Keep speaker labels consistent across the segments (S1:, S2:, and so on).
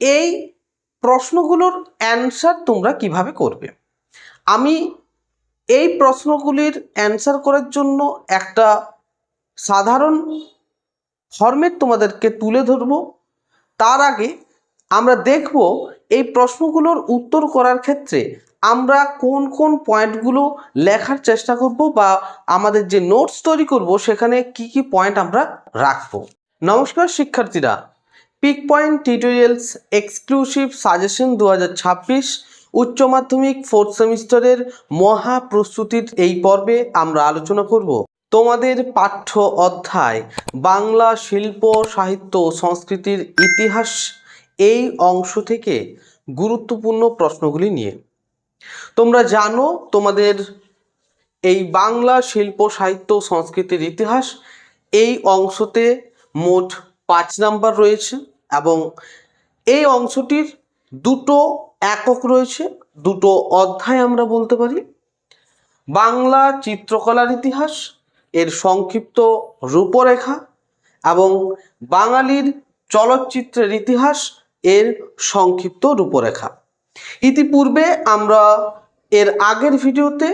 S1: এই প্রশ্নগুলোর অ্যান্সার তোমরা কীভাবে করবে? আমি এই প্রশ্নগুলির অ্যান্সার করার জন্য একটা সাধারণ ফর্মেট তোমাদেরকে তুলে ধরবো। তার আগে আমরা দেখব এই প্রশ্নগুলোর উত্তর করার ক্ষেত্রে আমরা কোন কোন পয়েন্টগুলো লেখার চেষ্টা করব বা আমাদের যে নোটস তৈরি করব সেখানে কি কি পয়েন্ট আমরা রাখব। নমস্কার শিক্ষার্থীরা peak point tutorials exclusive suggestion দু হাজার ছাব্বিশ উচ্চ মাধ্যমিক ফোর্থ সেমিস্টারের মহা প্রস্তুতির এই পর্বে আমরা আলোচনা করব। তোমাদের পাঠ্য অধ্যায়, বাংলা শিল্প, সাহিত্য ও সংস্কৃতির ইতিহাস এই অংশ থেকে গুরুত্বপূর্ণ প্রশ্নগুলি নিয়ে। তোমরা জানো তোমাদের এই বাংলা শিল্প, সাহিত্য সংস্কৃতির ইতিহাস এই অংশতে মোট পাঁচ নাম্বার রয়েছে এবং এই অংশটির দুটো একক রয়েছে, দুটো অধ্যায় আমরা বলতে পারি। বাংলা চিত্রকলার ইতিহাস, এর সংক্ষিপ্ত রূপরেখা এবং বাঙালির চলচ্চিত্রের ইতিহাস, এর সংক্ষিপ্ত রূপরেখা। ইতিপূর্বে আমরা এর আগের ভিডিওতে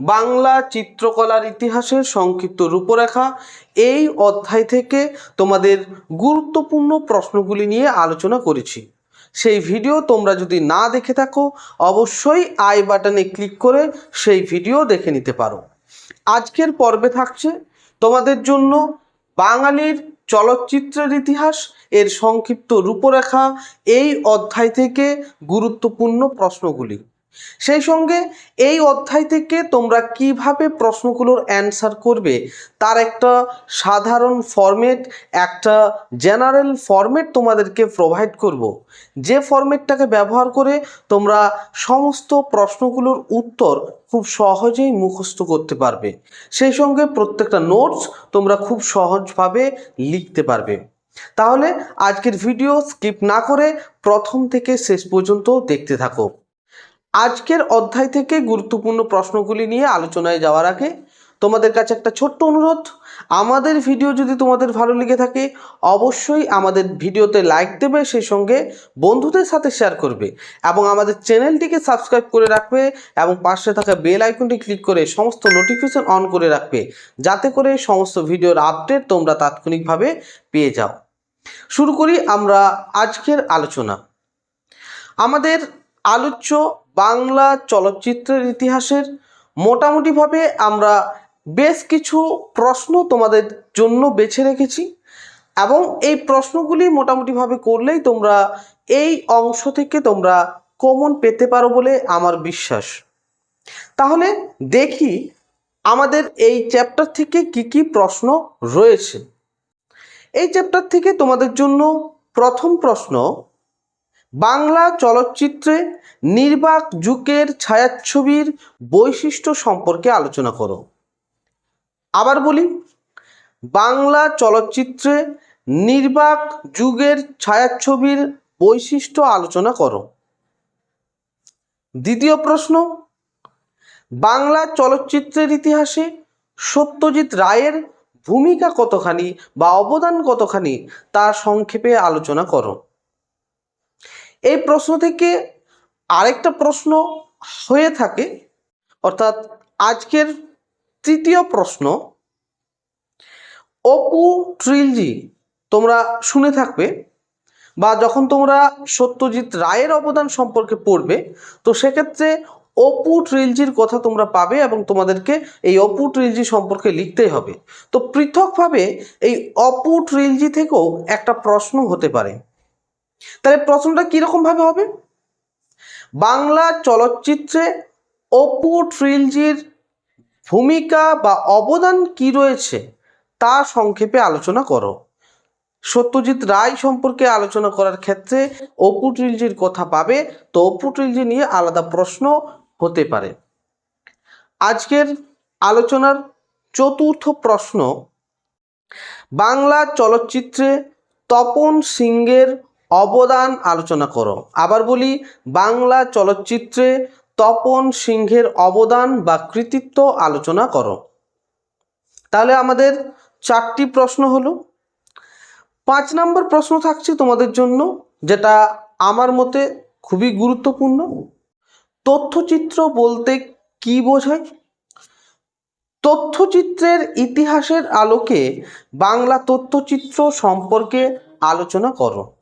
S1: বাংলা চিত্রকলার ইতিহাসের সংক্ষিপ্ত রূপরেখা। এই অধ্যায় থেকে তোমাদের গুরুত্বপূর্ণ প্রশ্নগুলি নিয়ে আলোচনা করেছি। সেই ভিডিও তোমরা যদি না দেখে থাকো, অবশ্যই আই বাটনে ক্লিক করে সেই ভিডিও দেখে নিতে পারো। আজকের পর্বে থাকছে তোমাদের জন্য বাঙালির চলচ্চিত্রের ইতিহাস, এর সংক্ষিপ্ত রূপরেখা। এই অধ্যায় থেকে গুরুত্বপূর্ণ প্রশ্নগুলি। সেই সঙ্গে এই অধ্যায় থেকে তোমরা কীভাবে প্রশ্নগুলোর অ্যান্সার করবে, তার একটা সাধারণ ফরম্যাট, একটা জেনারেল ফরম্যাট তোমাদেরকে প্রোভাইড করব। যে ফরম্যাটটাকে ব্যবহার করে তোমরা সমস্ত প্রশ্নগুলোর উত্তর খুব সহজেই মুখস্থ করতে পারবে। সেই সঙ্গে প্রত্যেকটা নোটস তোমরা খুব সহজভাবে লিখতে পারবে। তাহলে আজকের ভিডিও স্কিপ না করে প্রথম থেকে শেষ পর্যন্ত দেখতে থাকো। আজকের অধ্যায় থেকে গুরুত্বপূর্ণ প্রশ্নগুলি নিয়ে আলোচনায় যাওয়ার আগে তোমাদের কাছে একটা ছোট্ট অনুরোধ। আমাদের ভিডিও যদি তোমাদের ভালো লেগে থাকে, অবশ্যই আমাদের ভিডিওতে লাইক দেবে সেই সঙ্গে বন্ধুদের সাথে শেয়ার করবে এবং আমাদের চ্যানেলটিকে সাবস্ক্রাইব করে রাখবে এবং পাশে থাকা বেল আইকনটি ক্লিক করে সমস্ত নোটিফিকেশন অন করে রাখবে, যাতে করে সমস্ত ভিডিওর আপডেট তোমরা তাৎক্ষণিকভাবে পেয়ে যাও। শুরু করি আমরা আজকের আলোচনা। আমাদের আলোচ্য বাংলা চলচ্চিত্রের ইতিহাসের মোটামুটিভাবে আমরা বেশ কিছু প্রশ্ন তোমাদের জন্য বেছে রেখেছি এবং এই প্রশ্নগুলি মোটামুটিভাবে করলেই তোমরা এই অংশ থেকে তোমরা কমন পেতে পারো বলে আমার বিশ্বাস। তাহলে দেখি আমাদের এই চ্যাপ্টার থেকে কি কি প্রশ্ন রয়েছে। এই চ্যাপ্টার থেকে তোমাদের জন্য প্রথম প্রশ্ন বাংলা চলচ্চিত্রে নির্বাক যুগের ছায়াছবির বৈশিষ্ট্য সম্পর্কে আলোচনা করো। আবার বলি, বাংলা চলচ্চিত্রে নির্বাক যুগের ছায়াছবির বৈশিষ্ট্য আলোচনা করো। দ্বিতীয় প্রশ্ন, বাংলা চলচ্চিত্রের ইতিহাসে সত্যজিৎ রায়ের ভূমিকা কতখানি বা অবদান কতখানি তা সংক্ষেপে আলোচনা করো। এই প্রশ্ন থেকে আরেকটা প্রশ্ন হয়ে থাকে, অর্থাৎ আজকের তৃতীয় প্রশ্ন। অপু ট্রিলজি, তোমরা শুনে থাকবে বা যখন তোমরা সত্যজিৎ রায়ের অবদান সম্পর্কে পড়বে, তো সেক্ষেত্রে অপু ট্রিলজির কথা তোমরা পাবে এবং তোমাদেরকে এই অপু ট্রিলজি সম্পর্কে লিখতেই হবে। তো পৃথকভাবে এই অপু ট্রিলজি থেকেও একটা প্রশ্ন হতে পারে। তাহলে প্রশ্নটা কীরকমভাবে হবে? বাংলা চলচ্চিত্রে অপু ট্রিলজির ভূমিকা বা অবদান কি রয়েছে তা সংক্ষেপে আলোচনা করো। সত্যজিৎ রায় সম্পর্কে আলোচনা করার ক্ষেত্রে অপু ট্রিলজির কথা পাবে, তো অপু ট্রিলজি নিয়ে আলাদা প্রশ্ন হতে পারে। আজকের আলোচনার চতুর্থ প্রশ্ন, বাংলা চলচ্চিত্রে তপন সিংহের অবদান আলোচনা করো। আবার বলি, বাংলা চলচ্চিত্রে তপন সিংহের অবদান বা কৃতিত্ব আলোচনা করো। তাহলে আমাদের চারটি প্রশ্ন হলো। পাঁচ নম্বর প্রশ্ন থাকছে তোমাদের জন্য, যেটা আমার মতে খুবই গুরুত্বপূর্ণ। তথ্যচিত্র বলতে কি বোঝায়? তথ্যচিত্রের ইতিহাসের আলোকে বাংলা তথ্যচিত্র সম্পর্কে আলোচনা করো।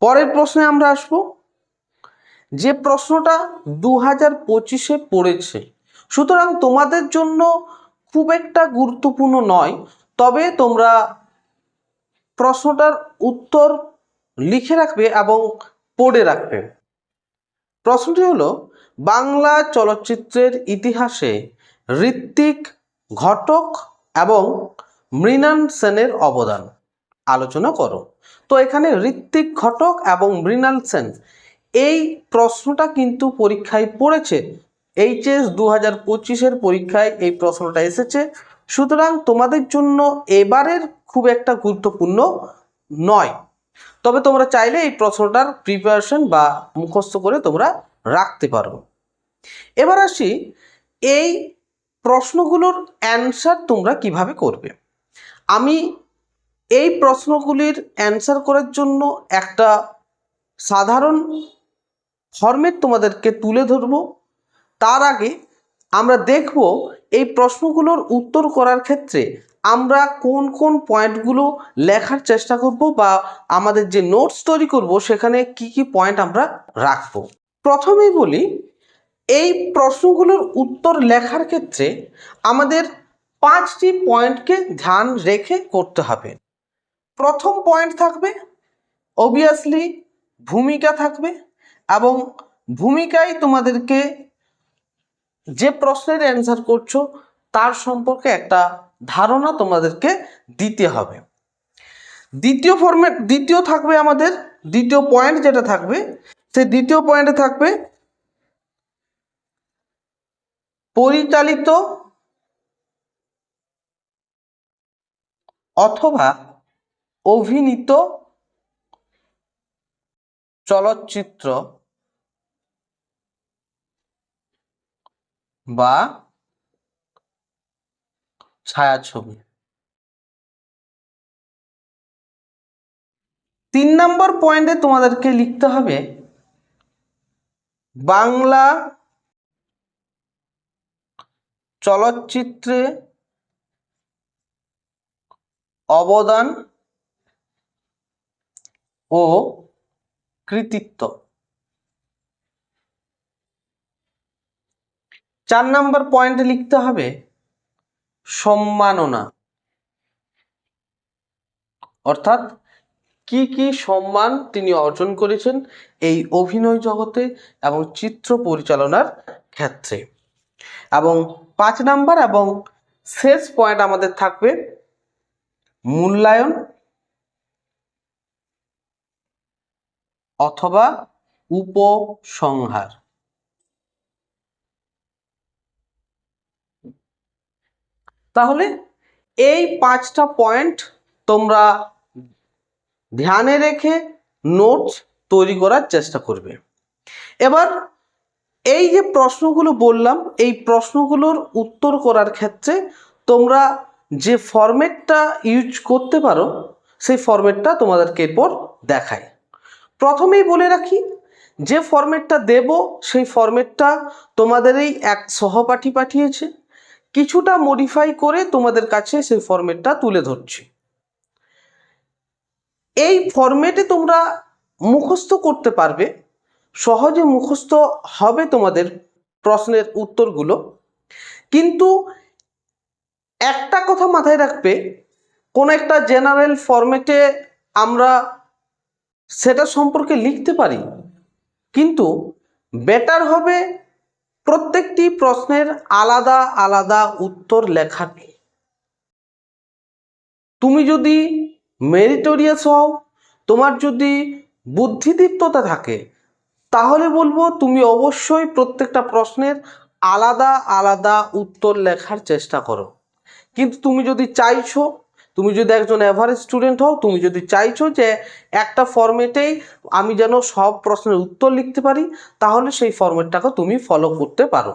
S1: পরের প্রশ্নে আমরা আসব। যে প্রশ্নটা দু হাজার পঁচিশে পড়েছে, সুতরাং তোমাদের জন্য খুব একটা গুরুত্বপূর্ণ নয়, তবে তোমরা প্রশ্নটার উত্তর লিখে রাখবে এবং পড়ে রাখবে। প্রশ্নটি হলো, বাংলা চলচ্চিত্রের ইতিহাসে ঋত্বিক ঘটক এবং মৃণাল সেনের অবদান। আলোচনা করো। তো এখানে ঋত্বিক ঘটক এবং মৃণাল সেন, এই প্রশ্নটা কিন্তু পরীক্ষায় পড়েছে। এইচএস দু হাজার পঁচিশের পরীক্ষায় এই প্রশ্নটা এসেছে। সুতরাং তোমাদের জন্য এবারের খুব একটা গুরুত্বপূর্ণ নয়। তবে তোমরা চাইলে এই প্রশ্নটার প্রিপারেশন বা মুখস্থ করে তোমরা রাখতে পারো। এবার আসি, এই প্রশ্নগুলোর অ্যান্সার তোমরা কীভাবে করবে? আমি এই প্রশ্নগুলির অ্যান্সার করার জন্য একটা সাধারণ ফর্মেট তোমাদেরকে তুলে ধরব। তার আগে আমরা দেখব এই প্রশ্নগুলোর উত্তর করার ক্ষেত্রে আমরা কোন কোন পয়েন্টগুলো লেখার চেষ্টা করব বা আমাদের যে নোটস তৈরি করব সেখানে কি কি পয়েন্ট আমরা রাখব। প্রথমেই বলি, এই প্রশ্নগুলোর উত্তর লেখার ক্ষেত্রে আমাদের পাঁচটি পয়েন্টকে ধ্যান রেখে করতে হবে। প্রথম পয়েন্ট থাকবে অবভিয়াসলি ভূমিকা থাকবে এবং ভূমিকায় তোমাদেরকে যে প্রশ্নের অ্যান্সার করছ তার সম্পর্কে একটা ধারণা তোমাদেরকে দিতে হবে। দ্বিতীয় ফর্মেট দ্বিতীয় থাকবে আমাদের, দ্বিতীয় পয়েন্ট যেটা থাকবে, সেই দ্বিতীয় পয়েন্টে থাকবে পরিচালিত অথবা অভিনীত চলচ্চিত্র বা ছায়াছবি। তিন নম্বর পয়েন্টে তোমাদেরকে লিখতে হবে বাংলা চলচ্চিত্রে অবদান ও কৃতিত্ব। চার নম্বর পয়েন্টে লিখতে হবে সম্মাননা। অর্থাৎ কি কি সম্মান তিনি অর্জন করেছেন এই অভিনয় জগতে এবং চিত্র পরিচালনার ক্ষেত্রে। এবং পাঁচ নাম্বার এবং শেষ পয়েন্ট আমাদের থাকবে মূল্যায়ন অথবা উপসংহার। তাহলে এই পাঁচটা পয়েন্ট তোমরা ধ্যানে রেখে নোটস তৈরি করার চেষ্টা করবে। এবার এই যে প্রশ্নগুলো বললাম, এই প্রশ্নগুলোর উত্তর করার ক্ষেত্রে তোমরা যে ফরম্যাটটা ইউজ করতে পারো, সেই ফরম্যাটটা তোমাদেরকে এরপর দেখায় প্রথমেই বলে রাখি, যে ফর্মেটটা দেব, সেই ফরম্যাটটা তোমাদেরই এক সহপাঠী পাঠিয়েছে। কিছুটা মডিফাই করে তোমাদের কাছে সেই ফরম্যাটটা তুলে ধরছি। এই ফরম্যাটে তোমরা মুখস্থ করতে পারবে, সহজে মুখস্থ হবে তোমাদের প্রশ্নের উত্তরগুলো। কিন্তু একটা কথা মাথায় রাখবে, কোনো একটা জেনারেল ফরম্যাটে আমরা সেটা সম্পর্কে লিখতে পারি। কিন্তু বেটার হবে প্রত্যেকটি প্রশ্নের আলাদা আলাদা উত্তর লেখাকে তুমি যদি মেরিটোরিয়াস হও, তোমার যদি বুদ্ধিদীপ্ততা থাকে, তাহলে বলব তুমি অবশ্যই প্রত্যেকটা প্রশ্নের আলাদা আলাদা উত্তর লেখার চেষ্টা করো। কিন্তু তুমি যদি চাইছো তুমি যদি একজন অ্যাভারেজ স্টুডেন্ট হও, তুমি যদি চাইছো যে একটা ফর্মেটেই আমি যেন সব প্রশ্নের উত্তর লিখতে পারি, তাহলে সেই ফর্মেটটাকে তুমি ফলো করতে পারো।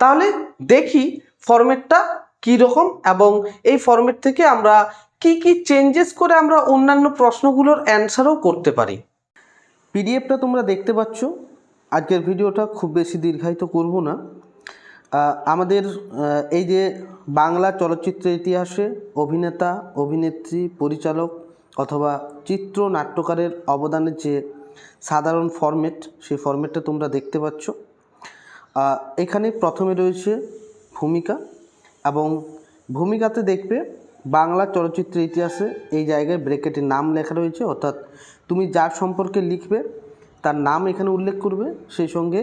S1: তাহলে দেখি ফর্মেটটা কী রকম এবং এই ফর্মেট থেকে আমরা কি কি চেঞ্জেস করে আমরা অন্যান্য প্রশ্নগুলোর অ্যান্সারও করতে পারি। পিডিএফটা তোমরা দেখতে পাচ্ছ। আজকের ভিডিওটা খুব বেশি দীর্ঘায়িত করব না। আমাদের এই যে বাংলা চলচ্চিত্র ইতিহাসে অভিনেতা, অভিনেত্রী, পরিচালক অথবা চিত্র নাট্যকারের অবদানের যে সাধারণ ফরম্যাট সেই ফরম্যাটটা তোমরা দেখতে পাচ্ছ। এখানে প্রথমে রয়েছে ভূমিকা এবং ভূমিকাতে দেখবে বাংলা চলচ্চিত্র ইতিহাসে এই জায়গায় ব্রেকেটের নাম লেখা রয়েছে, অর্থাৎ তুমি যার সম্পর্কে লিখবে, তার নাম এখানে উল্লেখ করবে, সেই সঙ্গে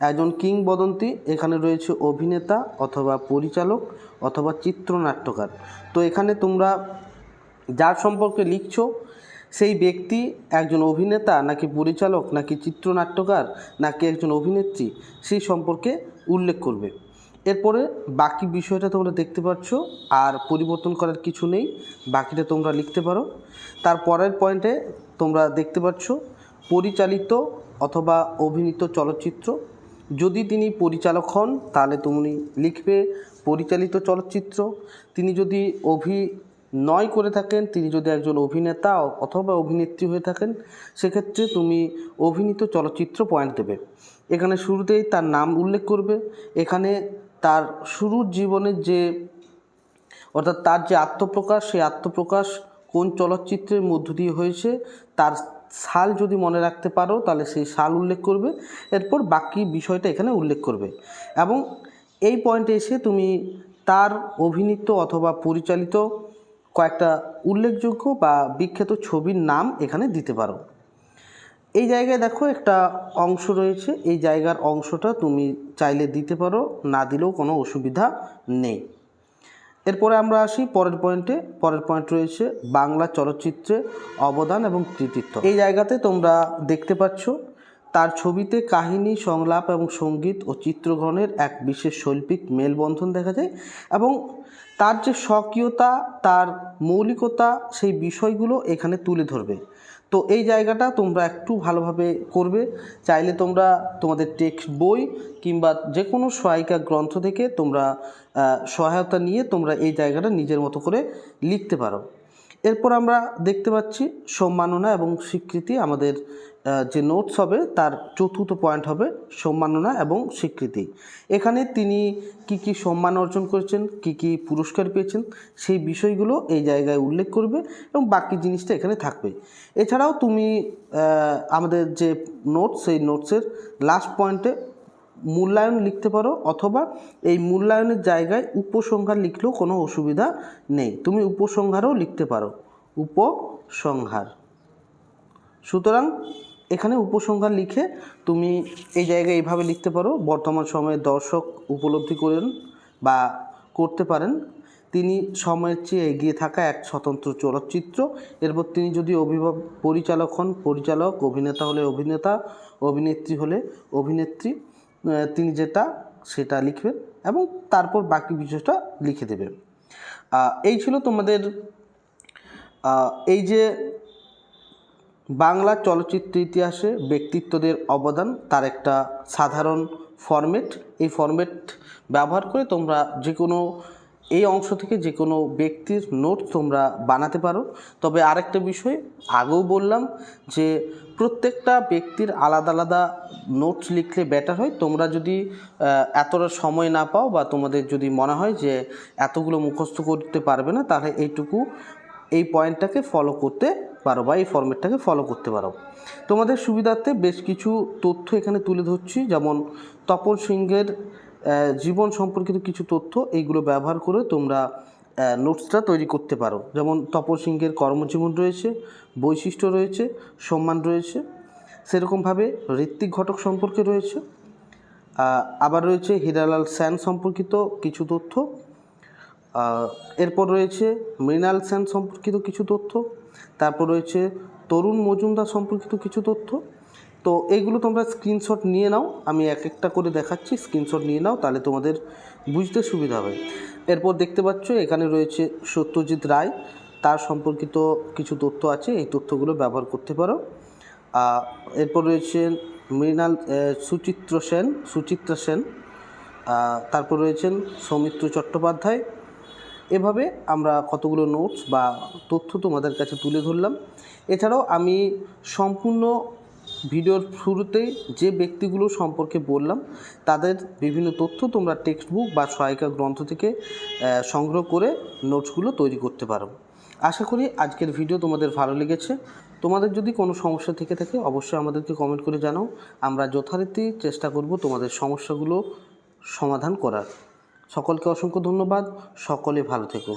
S1: একজন কিংবদন্তি, এখানে রয়েছে অভিনেতা অথবা পরিচালক অথবা চিত্রনাট্যকার। তো এখানে তোমরা যার সম্পর্কে লিখছো, সেই ব্যক্তি একজন অভিনেতা নাকি পরিচালক নাকি চিত্রনাট্যকার নাকি একজন অভিনেত্রী, সেই সম্পর্কে উল্লেখ করবে। এরপরে বাকি বিষয়টা তোমরা দেখতে পাচ্ছ, আর পরিবর্তন করার কিছু নেই, বাকিটা তোমরা লিখতে পারো। তার পরের পয়েন্টে তোমরা দেখতে পাচ্ছ, পরিচালিত অথবা অভিনীত চলচ্চিত্র যদি তিনি পরিচালক হন, তাহলে তুমি লিখবে পরিচালিত চলচ্চিত্র। তিনি যদি অভিনয় করে থাকেন, তিনি যদি একজন অভিনেতা অথবা অভিনেত্রী হয়ে থাকেন, সেক্ষেত্রে তুমি অভিনীত চলচ্চিত্র পয়েন্ট দেবে। এখানে শুরুতেই তার নাম উল্লেখ করবে। এখানে তার শুরুর জীবনের যে, অর্থাৎ তার যে আত্মপ্রকাশ, সেই আত্মপ্রকাশ কোন চলচ্চিত্রের মধ্য দিয়ে হয়েছে, তার সাল যদি মনে রাখতে পারো, তাহলে সেই সাল উল্লেখ করবে। এরপর বাকি বিষয়টা এখানে উল্লেখ করবে। এবং এই পয়েন্টে এসে তুমি তার অভিনীত অথবা পরিচালিত কয়েকটা উল্লেখযোগ্য বা বিখ্যাত ছবির নাম এখানে দিতে পারো। এই জায়গায় দেখো একটা অংশ রয়েছে। এই জায়গার অংশটা তুমি চাইলে দিতে পারো, না দিলেও কোনো অসুবিধা নেই। এরপরে আমরা আসি পরের পয়েন্টে পরের পয়েন্ট রয়েছে বাংলা চলচ্চিত্রে অবদান এবং কৃতিত্ব। এই জায়গাতে তোমরা দেখতে পাচ্ছ তার ছবিতে কাহিনী, সংলাপ এবং সংগীত ও চিত্রগ্রহণের এক বিশেষ শৈল্পিক মেলবন্ধন দেখা যায় এবং তার যে স্বকীয়তা, তার মৌলিকতা সেই বিষয়গুলো এখানে তুলে ধরবে। তো এই জায়গাটা তোমরা একটু ভালোভাবে করবে। চাইলে তোমরা তোমাদের টেক্সট বই কিংবা যে কোনো সহায়িকা গ্রন্থ থেকে তোমরা সহায়তা নিয়ে তোমরা এই জায়গাটা নিজের মতো করে লিখতে পারো। এরপর আমরা দেখতে পাচ্ছি সম্মাননা এবং স্বীকৃতি আমাদের যে নোটস হবে তার চতুর্থ পয়েন্ট হবে সম্মাননা এবং স্বীকৃতি। এখানে তিনি কি কি সম্মান অর্জন করেছেন, কি কি পুরস্কার পেয়েছেন, সেই বিষয়গুলো এই জায়গায় উল্লেখ করবে এবং বাকি জিনিসটা এখানে থাকবে। এছাড়াও তুমি আমাদের যে নোটস সেই নোটসের লাস্ট পয়েন্টে মূল্যায়ন লিখতে পারো অথবা এই মূল্যায়নের জায়গায় উপসংহার লিখলেও কোনো অসুবিধা নেই। তুমি উপসংহারও লিখতে পারো। উপসংহার। সুতরাং এখানে উপসংহার লিখে তুমি এই জায়গায় এইভাবে লিখতে পারো, বর্তমান সময়ে দর্শক উপলব্ধি করেন বা করতে পারেন। তিনি সময়ের চেয়ে এগিয়ে থাকা এক স্বতন্ত্র চলচ্চিত্র। এরপর তিনি যদি অভিভাবক, পরিচালক হন, পরিচালক, অভিনেতা হলে অভিনেতা, অভিনেত্রী হলে অভিনেত্রী। তিনি যেটা সেটা লিখবেন এবং তারপর বাকি বিষয়টা লিখে দেবেন। এই ছিল তোমাদের এই যে বাংলা চলচ্চিত্র ইতিহাসে ব্যক্তিত্বদের অবদান, তার একটা সাধারণ ফরম্যাট এই ফরম্যাট ব্যবহার করে তোমরা যে কোনো এই অংশ থেকে যে কোনো ব্যক্তির নোট তোমরা বানাতে পারো। তবে আরেকটা বিষয়, আগেও বললাম যে প্রত্যেকটা ব্যক্তির আলাদা আলাদা নোটস লিখলে বেটার হয়। তোমরা যদি এতটা সময় না পাও বা তোমাদের যদি মনে হয় যে এতগুলো মুখস্থ করতে পারবে না, তাহলে এইটুকু এই পয়েন্টটাকে ফলো করতে পারো বা এই ফর্মেটটাকে ফলো করতে পারো। তোমাদের সুবিধার্থে বেশ কিছু তথ্য এখানে তুলে ধরছি। যেমন তপন সিংহের জীবন সম্পর্কিত কিছু তথ্য এইগুলো ব্যবহার করে তোমরা নোটসটা তৈরি করতে পারো। যেমন তপন সিংহের কর্মজীবন রয়েছে, বৈশিষ্ট্য রয়েছে, সম্মান রয়েছে, সেরকমভাবে ঋত্বিক ঘটক সম্পর্কে রয়েছে। আবার রয়েছে হীরালাল সেন সম্পর্কিত কিছু তথ্য। এরপর রয়েছে মৃণাল সেন সম্পর্কিত কিছু তথ্য। তারপর রয়েছে তরুণ মজুমদার সম্পর্কিত কিছু তথ্য। তো এইগুলো তোমরা স্ক্রিনশট নিয়ে নাও, আমি এক একটা করে দেখাচ্ছি স্ক্রিনশট নিয়ে নাও, তাহলে তোমাদের বুঝতে সুবিধা হবে। এরপর দেখতে পাচ্ছ, এখানে রয়েছে সত্যজিৎ রায়, তার সম্পর্কিত কিছু তথ্য আছে, এই তথ্যগুলো ব্যবহার করতে পারো। এরপর রয়েছে মৃণাল সুচিত্র সেন, সুচিত্রা সেন তারপর রয়েছেন সৌমিত্র চট্টোপাধ্যায়। এভাবে আমরা কতগুলো নোটস বা তথ্য তোমাদের কাছে তুলে ধরলাম। এছাড়াও আমি সম্পূর্ণ ভিডিওর শুরুতেই যে ব্যক্তিগুলো সম্পর্কে বললাম, তাদের বিভিন্ন তথ্য তোমরা টেক্সট বুক বা সহায়িকা গ্রন্থ থেকে সংগ্রহ করে নোটসগুলো তৈরি করতে পারো। আশা করি আজকের ভিডিও তোমাদের ভালো লেগেছে। তোমাদের যদি কোনো সমস্যা থেকে থাকে, অবশ্যই আমাদেরকে কমেন্ট করে জানাও। আমরা যথারীতি চেষ্টা করব তোমাদের সমস্যাগুলো সমাধান করার। সকলকে অসংখ্য ধন্যবাদ। সকলে ভালো থেকো।